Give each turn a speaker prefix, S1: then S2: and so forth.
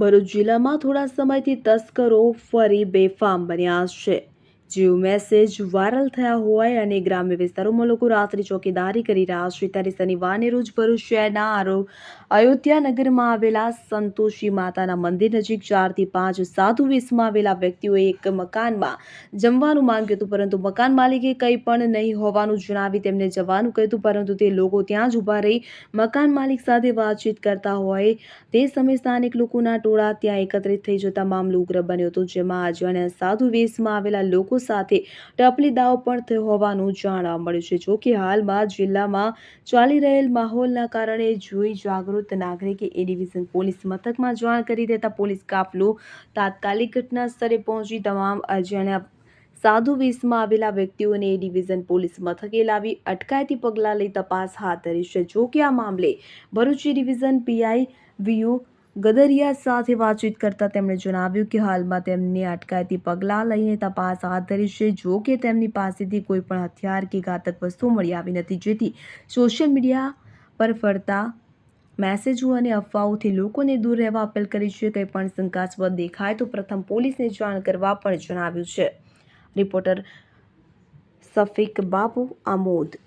S1: ભરૂચ જિલ્લામાં થોડા સમયથી તસ્કરો ફરી બેફામ બન્યા છે. જેવો મેસેજ વાયરલ થયા હોય અને ગ્રામ્ય વિસ્તારોમાં લોકો રાત્રિ ચોકીદારી કરી રહ્યા છે. ત્યારે શનિવારને રોજ ભરૂચ શહેરના અયોધ્યા નગરમાં આવેલા સંતોષી માતાના મંદિર નજીક ચારથી પાંચ સાધુ વેશમાં આવેલા વ્યક્તિઓએ એક મકાનમાં જમવાનું માંગ્યું હતું. પરંતુ મકાન માલિકે કંઈ પણ નહીં હોવાનું જણાવી તેમને જવાનું કહ્યું હતું. પરંતુ તે લોકો ત્યાં જ ઊભા રહી મકાન માલિક સાથે વાતચીત કરતા હોય તે સમયે સ્થાનિક લોકોના ટોળા ત્યાં એકત્રિત થઈ જતા મામલો ઉગ્ર બન્યો હતો, જેમાં અજાણ્યા સાધુ વેશમાં આવેલા લોકો સાથે ટપલી દાવ પણ થયો હોવાનું જાણવા મળ્યું છે. જો કે હાલમાં જિલ્લામાં ચાલી રહેલ માહોલના કારણે જોઈ જાગૃત નાગરિકે એ ડિવિઝન પોલીસ મથકમાં જાણ કરી દેતા પોલીસ કાફલો તાત્કાલિક ઘટના સ્થળે પહોંચી તમામ અજાણ્યા સાધુ વીસમાં આવેલા વ્યક્તિઓને એ ડિવિઝન પોલીસ મથકે લાવી અટકાયતી પગલાં લઈ તપાસ હાથ ધરી છે. જો કે આ મામલે ભરૂચી ડિવિઝન પીઆઈ વીયુ ગદરિયા સાથે વાતચીત કરતા તેમણે જણાવ્યું કે હાલમાં તેમને અટકાયતી પગલાં લઈને તપાસ હાથ ધરી છે. જો કે તેમની પાસેથી કોઈ પણ હથિયાર કે ઘાતક વસ્તુ મળી આવી નથી. જેથી સોશિયલ મીડિયા પર ફરતા મેસેજો અને અફવાઓથી લોકોને દૂર રહેવા અપીલ કરી છે. કંઈ પણ શંકાસ્પદ દેખાય તો પ્રથમ પોલીસને જાણ કરવા પણ જણાવ્યું છે. રિપોર્ટર સફીક બાબુ આમોદ.